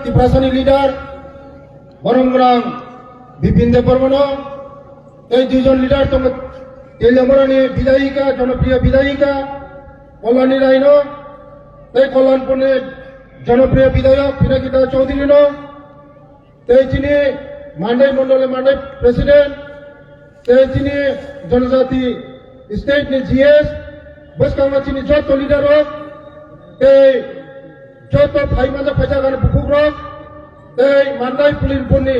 ত্রিপ্রাসানী leader বরংগ্রাং বিপিন দেববর্মন এই দুজন লিডার তোমার তেলেঙ্গানানি বিধায়িকা, জনপ্রিয় বিধায়িকা, কল্যাণী রায়ন, এই কল্যাণপুরে জনপ্রিয় বিধায়ক পিনাকিতা চৌধুরী এই যিনি মান্ডাই মন্ডলে মান্ডাই প্রেসিডেন্ট এই যিনি জনজাতি স্টেট জিএস বসকাঙ্গা চিনি যত লিডার হোক, এই যত ভাই গান বুকুক রক এই মান্ডাই পুলিন পুনি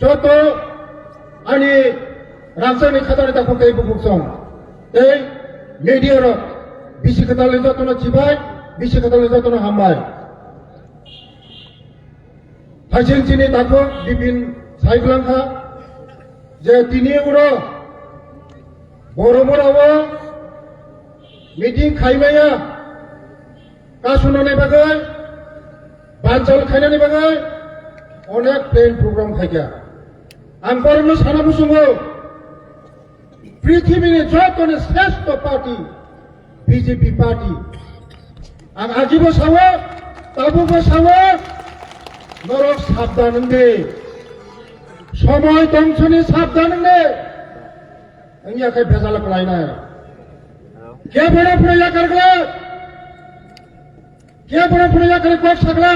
যত আনি রাজধানী খাতারে তাকে এই বুকুক এই মিডিয়া রক বিশি খাতালে যতন চিবাই বিশি খাতালে যতন হামবাই। হাসিন চিনি তাকে বিপিন সাইক্লাংখা যে তিনি উড়ো বড়মরাও মিটিং খাইমাया কাশুনানি বাগায় বাঞ্চাল খাইনানি বাগায় অনেক প্লেন প্রোগ্রাম থাকে আমি বরণ সারা বুসুঙ্গ পৃথিবীর যতনে শ্রেষ্ঠ পার্টি বিজেপি পার্টি আমি আজিব সাব তাবুব সাব নরক সাবধান দে সময় দংশনে সাবধান দে আমি একাই ভেজাল করাই না কে বড় ফিরে ইয়া কে বড় প্রয়া করে কোক सकला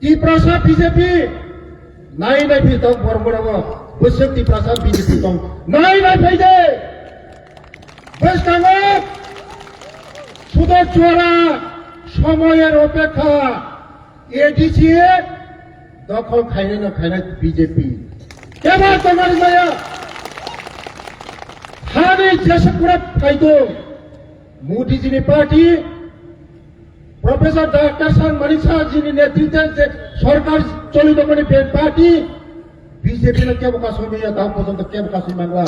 ती प्रसा बीजेपी नाही नाही फिरतो बरोबर बसक ती प्रसा बीजेपी तो नाही नाही पाहिजे बस কাঙ্গ শুধু চোরা সময়ের অপেক্ষা এডিসি দখল খাইনে না খাইনে বিজেপি কেবল তোমার মায়া হানি যেসবগুলো ফাইতো মোদিজিনি পার্টি প্রফেসর ডক্টর সান মনীষা যিনি নেতৃত্বে যে সরকার চলিত করে পার্টি বিজেপি না কেবল কাশ্মীর তাও পর্যন্ত কেবল কাশ্মীর বাংলা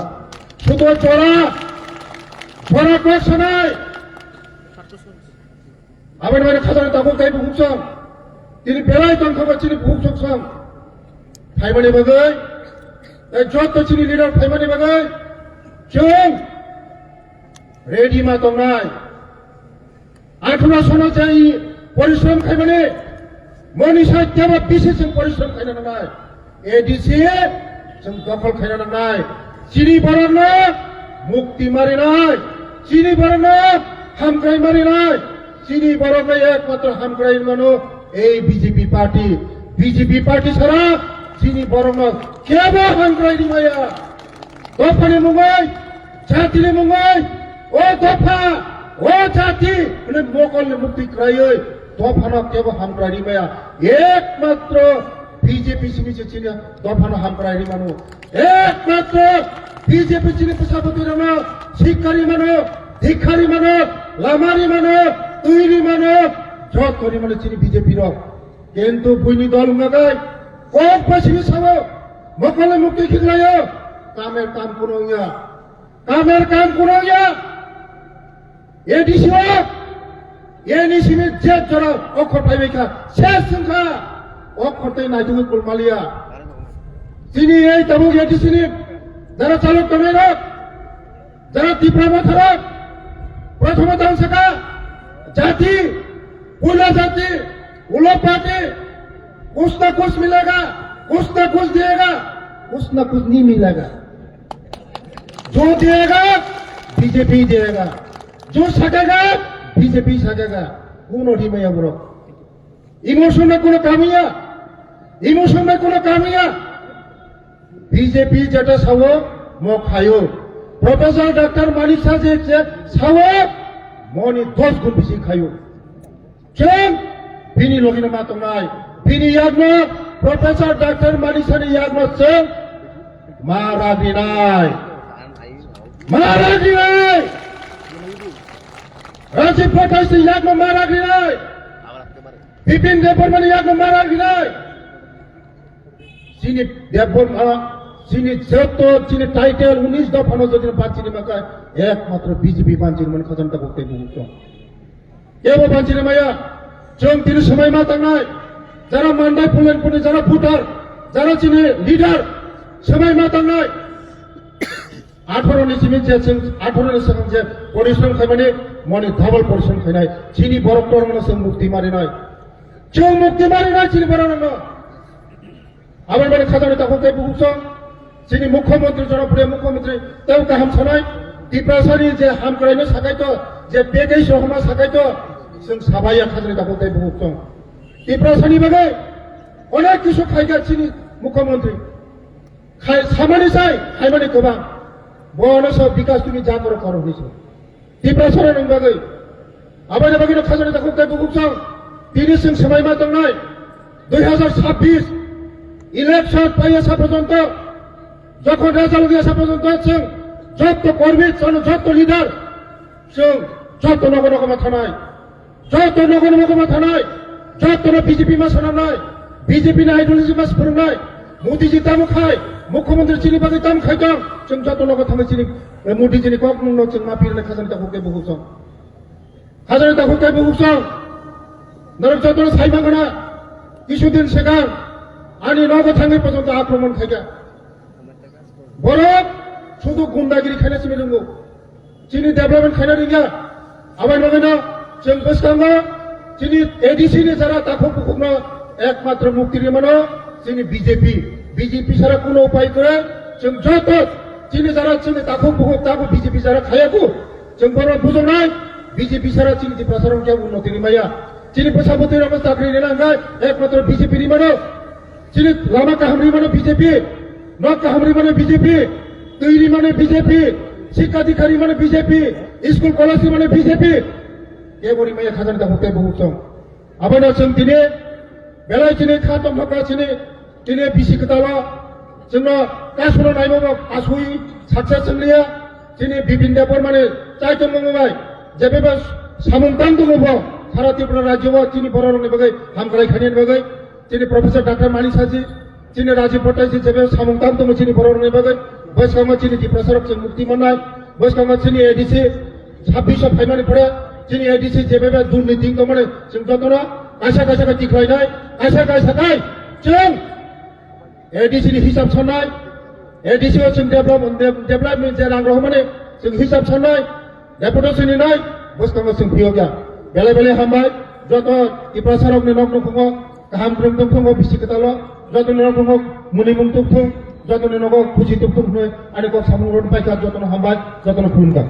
শুধু চড়া চড়া করছে নাই আবার মানে খাজানা তাবো তাই বুকসং তিনি বেলায় তংখবা চিনি বুকসং ফাইমানি বাগাই এই যত চিনি লিডার ফাইমানি বাগাই जों रेडिमा दंनाय අටුවසුන চাই পরিশ্রম খাইবনে মনীষাজ্ঞা বা বিশেষ পরিশ্রম খাইন নাই। এডিসি जों দখল খাইন নাই। চিনি বরণ মুক্তি মারি নাই। চিনি বরণ হামগ্রাই মারি নাই। চিনি বরণ একমাত্র হামগ্রাই মানু এই বিজেপি পার্টি। বিজেপি পার্টি ছাড়া চিনি বড় না। কেব হামগ্রাই মায়া দফানি মুঙ্গাই ছাত্রী মুঙ্গাই। ও দফা। ও জাতি মানে মোকলনি মুক্তি ক্রাই দফানো কেবল হামক্রাই মায়া। একমাত্র বিজেপি সিমিছে চিনি দফানো হামক্রাই মানো একমাত্র বিজেপি চিনি পেশাপতি রানো শিক্ষারি মানো দীক্ষারি মানো লামারি মানো তৈরি মানো যতনি মানে চিনি বিজেপি র কিন্তু বুইনি দল মাগাই কম পাশি সাবো মকলে মুক্তি খিগলায় কামের কাম কোনো ইয়া। কামের কাম কোনো ইয়া। এডিসি এনিসিমি যে জরা অক্ষর পাইবেখা শেষ সংখ্যা অক্ষরটাই নাইজুমি কুলমালিয়া তিনি এই তাবুক এডিসিনি যারা চালক কমে রাখ যারা তীব্রামা থাক প্রথমত অংশকা জাতি उला जाति उला पार्टी कुछ ना कुछ मिलेगा कुछ ना कुछ दिएगा कुछ ना कुछ नहीं मिलेगा जो दिएगा बीजेपी देगा जो सकेगा बीजेपी सकेगा कौन ओढ़ी में अब इमोशन में কোনো কামিয়া ইমোশন में কোনো কামিয়া বিজেপি যেটা সাব ম খায়ো প্রফেসর ডক্টর মানিক সাহ যে সাব মনি দশ গুণ বেশি খায়ো কেন বিনি লগিনা মাতং নাই বিনি ইয়াগনো প্রফেসর ডক্টর মানিসানি ইয়াগনো সং মারাগি নাই Rajib Bataisi jak no mara gilai. Bipin Deborman jak no mara gilai. Sini Deborman চিনি যেহেতু চিনি টাইটেল উনিশ দফা নজর চিনি পাঁচ চিনি মাকায় একমাত্র বিজেপি বাঞ্চিনী মানে খজনটা করতে মুহূর্ত এব বাঞ্চিনী মায়া চম তিনি সময় মাতা নাই যারা মান্ডায় ফুলেন ফুটে যারা ভোটার যারা চিনি লিডার সময় মাতা নয় आठवरनि सिमिन जे जों आठवरनि सिगां जे परिश्रम खायमाने मनि धबल परिश्रम खायनाय जिनि बरक तरमनो जों मुक्ति मारिनाय जों मुक्ति मारिनाय जिनि बरनो आबार माने खाजानि ताखौते बुहुस जिनि मुख्यमन्त्री जनप्रिय मुख्यमन्त्री तेव गाहाम सानाय डिप्रेसननि जे हाम करायनो साखायथ जे बेगै सहमा साखायथ जों साबाया खाजानि ताखौते बुहुस डिप्रेसननि बागै अनेक किसु खायगा जिनि मुख्यमन्त्री खाय सामानि साय खायमानि गोबां મોણસો વિકાસ તુમી જામર કરો করো તી પ્રસરણ ઉંગા ગઈ আবার বাকিটা খাজানা দেখুক তাই বুকুক চাও তিরিশ সিং সময় মাত্র নয়, দুই হাজার ছাব্বিশ ইলেকশন পাই আসা পর্যন্ত, যখন রেজাল্ট দিয়ে আসা পর্যন্ত সিং যত কর্মী যত লিডার সিং যত নগর নগমা থানায়, যত নগর নগমা থানায়, যত বিজেপি মাস নয়, বিজেপি না আইডিওলজি মাস নয় মোদীজি দাম খায়, মুখ্যমন্ত্রী চিনি পাতি দাম খাই কাম চিন যত লগত চিনি মোদী চিনি কম নচিন মা পিরলে খাজনিতা হুকে বহুছ খাজনিতা হুকে বহুছ নরক যত সাইবা গড়া কিছুদিন সেখান আনি নগত আমি পর্যন্ত আক্রমণ খাইগা বরক শুধু গুন্ডাগিরি খাইলে চিনি রুঙ্গু চিনি ডেভেলপমেন্ট খাইলে রিঙ্গা আবার নগে না চিন বসকাঙ্গা চিনি এডিসি নিয়ে যারা তা খুব একমাত্র মুক্তির মানো। তিনি বিজেপি বিজেপি ছাড়া কোনো উপায় করে যত তিনি যারা চিনি তাকে তাকে বিজেপি ছাড়া খাইয়াকু চিন বুঝো নাই, বিজেপি ছাড়া চিনি প্রসারণ কে উন্নতি নিমাইয়া চিনি প্রসাপতির অবস্থা আপনি নিলাম নাই, একমাত্র বিজেপি নিমানো চিনি লামা কাহামরি মানে বিজেপি ন কাহামরি মানে বিজেপি, তৈরি মানে বিজেপি, শিক্ষাধিকারী মানে বিজেপি, স্কুল কলেজ মানে বিজেপি। এ বলি মাইয়া খাজানি দেখো কে বহুত আবার নতুন তিনি বেলায় চিনি খাতম হকা চিনি দিনে বিসি खोथाल' जोंनो गासिबो नायबाबो आसुई साक्सेस जोंनिया जोंनि बिपिन देबफोर माने जायथ' मङबाय जेबेबो सामन्तान दङबो सारा त्रिपुरा राज्योआव जोंनि बर' रावनि बागै हामग्रायखायनि बागै जोंनि प्रफेसर डाक्टार मानि साजि जोंनि राजीव भट्टाचार्य जेबे सामन्तान दङ जोंनि बर' रावनि बागै बैसकामा जोंनि दिप्रासाराव जों मुक्ति मोननाय बैसकामा जोंनि एडिसि ছাব্বিশশো ফাইনালি পরে যিনি এডিসি যেভাবে দুর্নীতি 애사가 사가 지금 ADC는 희삽 천나이 ADC가 지금 데블롭 데블롭 제라고 하면은 지금 희삽 천나이 레포도스니 나이 무슨 무슨 비용이야 벨레벨레 한마이 저도 이파사록 내놓고 보고 함드름 등풍고 비시크달로 저도 내놓고 보고 무늬문 등풍 저도 내놓고 구지 등풍 아니 꼭 사무로 파이카 저도 한마이 저도 푸른다